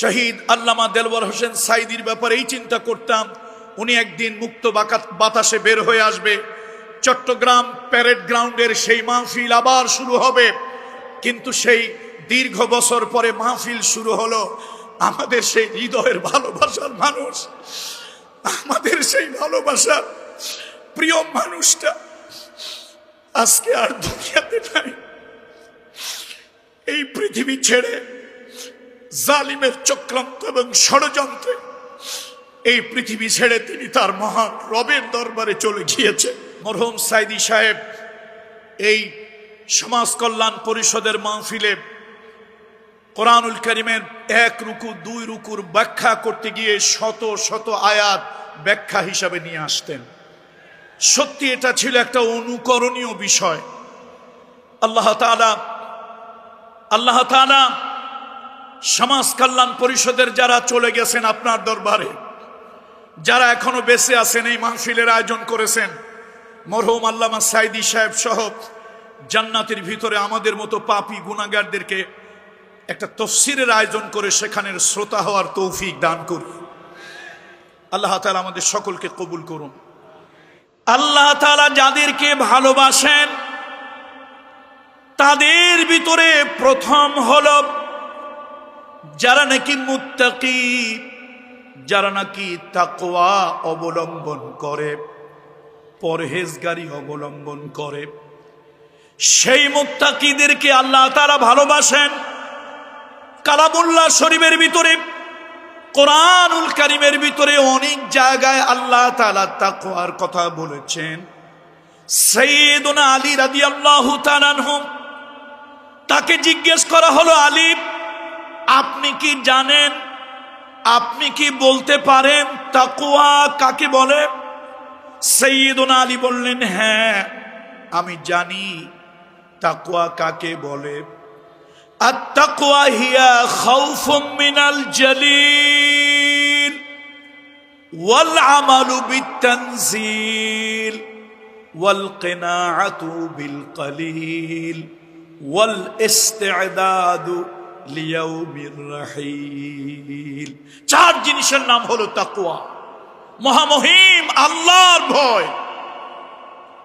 শহীদ আল্লামা দেলবর হোসেন সাইদির ব্যাপারে এই চিন্তা করতাম। উনি একদিন মুক্ত বাতাসে বের হয়ে আসবে। চট্টগ্রাম প্যারেড গ্রাউন্ডের সেই মাহফিল আবার শুরু হবে। কিন্তু সেই দীর্ঘ বছর পরে মাহফিল শুরু হলো। আমাদের সেই হৃদয়ের ভালোবাসার মানুষ। আমাদের সেই ভালোবাসার প্রিয় মানুষটা আজকে আর দুনিয়াতে নাই। এই পৃথিবী ছেড়ে জালিমের চক্রান্ত এবং ষড়যন্ত্রে এই পৃথিবী ছেড়ে তিনি তার মহান রবের দরবারে চলে গিয়েছে। মরহম সাইদি সাহেব, এই সমাজ কল্যাণ পরিষদের মাহফিলে কোরআনুল করিমের এক রুকু, দুই রুকুর ব্যাখ্যা করতে গিয়ে শত শত আয়াত ব্যাখ্যা হিসাবে নিয়ে আসতেন। সত্যি এটা ছিল একটা অনুকরণীয় বিষয়। আল্লাহ আল্লাহ সমাজ কল্যাণ পরিষদের যারা চলে গেছেন আপনার দরবারে, যারা এখনও বেঁচে আছেন, এই মাহফিলের আয়োজন করেছেন, মরহুম আল্লামা সাইদি সাহেব সহ জান্নাতের ভিতরে আমাদের মতো পাপি গুণাগারদেরকে একটা তফসিরের আয়োজন করে সেখানের শ্রোতা হওয়ার তৌফিক দান করি। আল্লাহ তালা আমাদের সকলকে কবুল করুন। আল্লাহ তালা যাদেরকে ভালোবাসেন, তাদের ভিতরে প্রথম হল যারা নাকি মুত্তাকি, যারা নাকি তাকোয়া অবলম্বন করে, পরহেজগারি অবলম্বন করে, সেই মুত্তাকিদেরকে আল্লাহ তারা ভালোবাসেন। কালামুল্লাহ শরীফের ভিতরে, কোরআনুল কারিমের ভিতরে অনেক জায়গায় আল্লাহ তালা তাকোয়ার কথা বলেছেন। সৈয়দনা আলী রাদি আল্লাহ তাকে জিজ্ঞেস করা হলো, আলী আপনি কি জানেন? আপনি কি বলতে পারেন? তাকুয়া কাকে বলে? সৈয়দুন আলী বললেন হ্যাঁ আমি জানি তাকুয়া কাকে বলে। আত্তাকুয়া হিয়া খাউফুম মিনাল জালিল ওয়াল আমালু বিতানজিল ওয়াল কিনাআতু বিল কালিল ওয়াল ইস্তিদাদু চার জিনিসের নাম হলো তাকুয়া মহামহিম, আল্লাহর ভয়।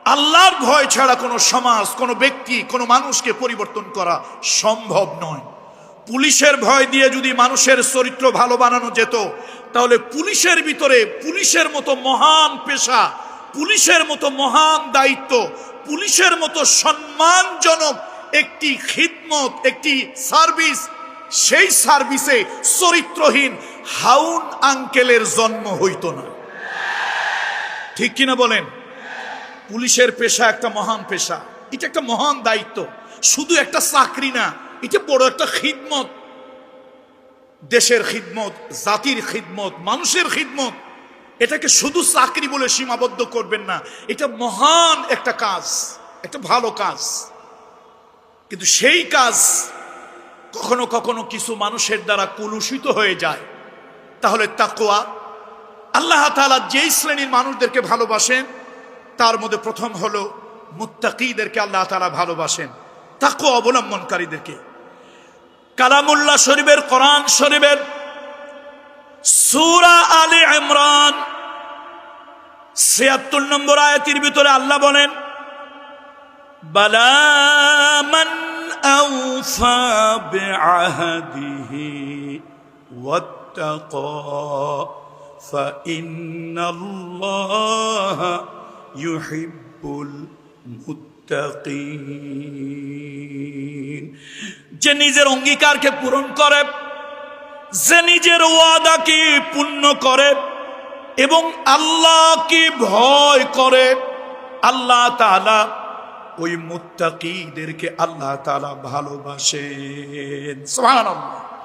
আল্লাহর ভয় ছাড়া কোনো সমাজ, কোনো ব্যক্তি, কোনো মানুষকে পরিবর্তন করা সম্ভব নয়। পুলিশের ভয় দিয়ে যদি মানুষের চরিত্র ভালো বানানো যেত, তাহলে পুলিশের ভিতরে পুলিশের মতো মহান পেশা, পুলিশের মতো মহান দায়িত্ব, পুলিশের মতো সম্মানজনক একটি খিদমত, একটি সার্ভিস, সেই সার্ভিসে চরিত্রহীন হাউন আঙ্কেলের জন্ম হইত না। ঠিক কিনা বলেন? পুলিশের পেশা একটা মহান পেশা। এটা একটা মহান দায়িত্ব। শুধু একটা চাকরি না, এটা বড় একটা খিদমত। দেশের খিদমত, জাতির খিদমত, মানুষের খিদমত, এটাকে শুধু চাকরি বলে সীমাবদ্ধ করবেন না। এটা মহান একটা কাজ, একটা ভালো কাজ। কিন্তু সেই কাজ কখনো কখনো কিছু মানুষের দ্বারা কুলুষিত হয়ে যায়। তাহলে তাকোয়া আল্লাহ তাআলা যেই শ্রেণির মানুষদেরকে ভালোবাসেন, তার মধ্যে প্রথম হলো মুত্তাকিদেরকে আল্লাহ তালা ভালোবাসেন তাকো অবলম্বনকারীদেরকে। কালামুল্লাহ শরীফের, কোরআন শরীফের, সূরা আলী ইমরান 76 নম্বর আয়াতির ভিতরে আল্লাহ বলেন, বালা মান আউফা বিআহদিহি ওয়াত্তাকা فإن الله يحب المتقين যে নিজের অঙ্গীকারকে পূরণ করে যে নিজের ওয়াদাকে পূর্ণ করে এবং আল্লাহকে ভয় করে আল্লাহ তাআলা ওই মুত্তাকিদেরকে আল্লাহ তালা ভালোবাসেন। সুবহানাল্লাহ।